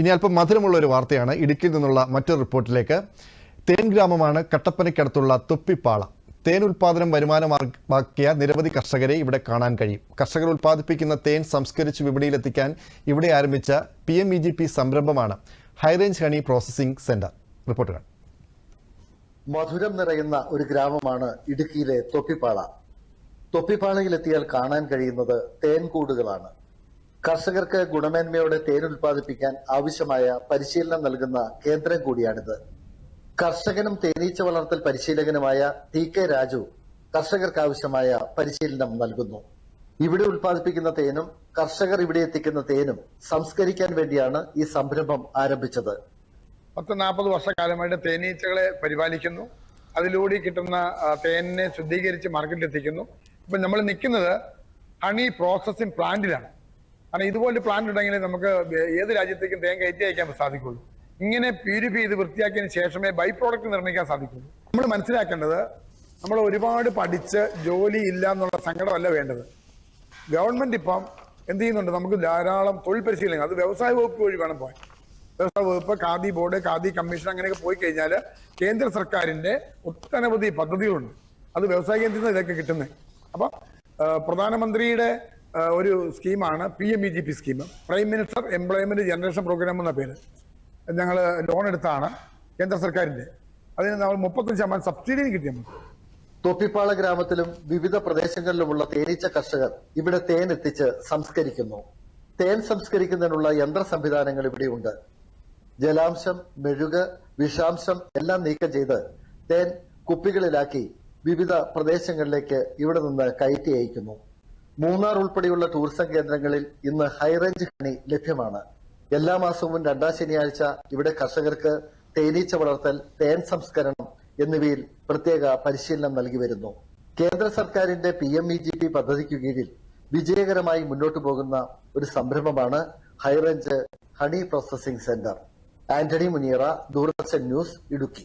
ഇനി അല്പം മധുരമുള്ള ഒരു വാർത്തയാണ് ഇടുക്കിയിൽ നിന്നുള്ള മറ്റൊരു റിപ്പോർട്ടിലേക്ക്. തേൻ ഗ്രാമമാണ് കട്ടപ്പനയ്ക്കടുത്തുള്ള തൊപ്പിപ്പാള. തേൻ ഉൽപാദനം വരുമാനമാക്കിയ നിരവധി കർഷകരെ ഇവിടെ കാണാൻ കഴിയും. കർഷകർ ഉൽപ്പാദിപ്പിക്കുന്ന തേൻ സംസ്കരിച്ച് വിപണിയിലെത്തിക്കാൻ ഇവിടെ ആരംഭിച്ച P M E G P സംരംഭമാണ് high range honey processing centre. റിപ്പോർട്ടുകൾ. മധുരം നിറയുന്ന ഒരു ഗ്രാമമാണ് ഇടുക്കിയിലെ തൊപ്പിപ്പാള. തൊപ്പിപ്പാളയിലെത്തിയാൽ കാണാൻ കഴിയുന്നത് തേൻകൂടുകളാണ് കർഷകർക്ക് ഗുണമേന്മയോടെ തേൻ ഉൽപ്പാദിപ്പിക്കാൻ ആവശ്യമായ പരിശീലനം നൽകുന്ന കേന്ദ്രം കൂടിയാണിത്. കർഷകനും തേനീച്ച വളർത്തൽ പരിശീലകനുമായ ടി കെ രാജു കർഷകർക്ക് ആവശ്യമായ പരിശീലനം നൽകുന്നു. ഇവിടെ ഉൽപ്പാദിപ്പിക്കുന്ന തേനും കർഷകർ ഇവിടെ എത്തിക്കുന്ന തേനും സംസ്കരിക്കാൻ വേണ്ടിയാണ് ഈ സംരംഭം ആരംഭിച്ചത്. പത്ത് നാൽപ്പത് വർഷക്കാലമായിട്ട് തേനീച്ചകളെ പരിപാലിക്കുന്നു. അതിലൂടെ കിട്ടുന്ന തേനിനെ ശുദ്ധീകരിച്ച് മാർക്കറ്റിൽ എത്തിക്കുന്നു. ഇപ്പൊ നമ്മൾ നിൽക്കുന്നത് ഹണി പ്രോസസ്സിംഗ് പ്ലാന്റിലാണ് കാരണം ഇതുപോലെ പ്ലാന്റ് ഉണ്ടെങ്കിൽ നമുക്ക് ഏത് രാജ്യത്തേക്കും തേൻ കയറ്റി അയക്കാൻ സാധിക്കുള്ളൂ. ഇങ്ങനെ പ്യൂരിഫൈ ചെയ്ത് വൃത്തിയാക്കിയതിന് ശേഷമേ ബൈ പ്രോഡക്റ്റ് നിർമ്മിക്കാൻ സാധിക്കുള്ളൂ. നമ്മൾ മനസ്സിലാക്കേണ്ടത് നമ്മൾ ഒരുപാട് പഠിച്ച് ജോലി ഇല്ല എന്നുള്ള സങ്കടമല്ല വേണ്ടത്. ഗവൺമെന്റ് ഇപ്പം എന്ത് ചെയ്യുന്നുണ്ട്? നമുക്ക് ധാരാളം തൊഴിൽ പരിശീലനം അത് വ്യവസായ വകുപ്പ് വഴി വേണം പോകാൻ. വ്യവസായ വകുപ്പ് ഖാദി ബോർഡ് ഖാദി കമ്മീഷൻ അങ്ങനെയൊക്കെ പോയി കഴിഞ്ഞാൽ കേന്ദ്ര സർക്കാരിന്റെ ഒട്ടനവധി പദ്ധതികളുണ്ട്. അത് വ്യവസായ കേന്ദ്രത്തിൽ നിന്ന് ഇതൊക്കെ കിട്ടുന്നത് അപ്പം പ്രധാനമന്ത്രിയുടെ ഒരു സ്കീമാണ് P M E G P scheme. Prime minister employment generation programme എന്ന പേര്. ഞങ്ങൾ ലോൺ എടുത്താണ് കേന്ദ്ര സർക്കാരിന്റെ. അതിന് നമ്മൾ മുപ്പത്തഞ്ച് ശതമാനം സബ്സിഡി കിട്ടി തൊപ്പിപ്പാള ഗ്രാമത്തിലും വിവിധ പ്രദേശങ്ങളിലുമുള്ള തേനീച്ച കർഷകർ ഇവിടെ തേൻ എത്തിച്ച് സംസ്കരിക്കുന്നു. തേൻ സംസ്കരിക്കുന്നതിനുള്ള യന്ത്ര സംവിധാനങ്ങൾ ഇവിടെയുണ്ട്. ജലാംശം മെഴുക് വിഷാംശം എല്ലാം നീക്കം ചെയ്ത് തേൻ കുപ്പികളിലാക്കി വിവിധ പ്രദേശങ്ങളിലേക്ക് ഇവിടെ നിന്ന് കയറ്റി അയക്കുന്നു. മൂന്നാർ ഉൾപ്പെടെയുള്ള ടൂറിസം കേന്ദ്രങ്ങളിൽ ഇന്ന് ഹൈറേഞ്ച് ഹണി ലഭ്യമാണ്. എല്ലാ മാസവും രണ്ടാം ശനിയാഴ്ച ഇവിടെ കർഷകർക്ക് തേനീച്ച വളർത്തൽ തേൻ സംസ്കരണം എന്നിവയിൽ പ്രത്യേക പരിശീലനം നൽകി വരുന്നു. കേന്ദ്ര സർക്കാരിന്റെ P M E G P പദ്ധതിക്കു കീഴിൽ വിജയകരമായി മുന്നോട്ടു പോകുന്ന ഒരു സംരംഭമാണ് high range honey processing centre Antony Muniyara Doordarshan news Idukki.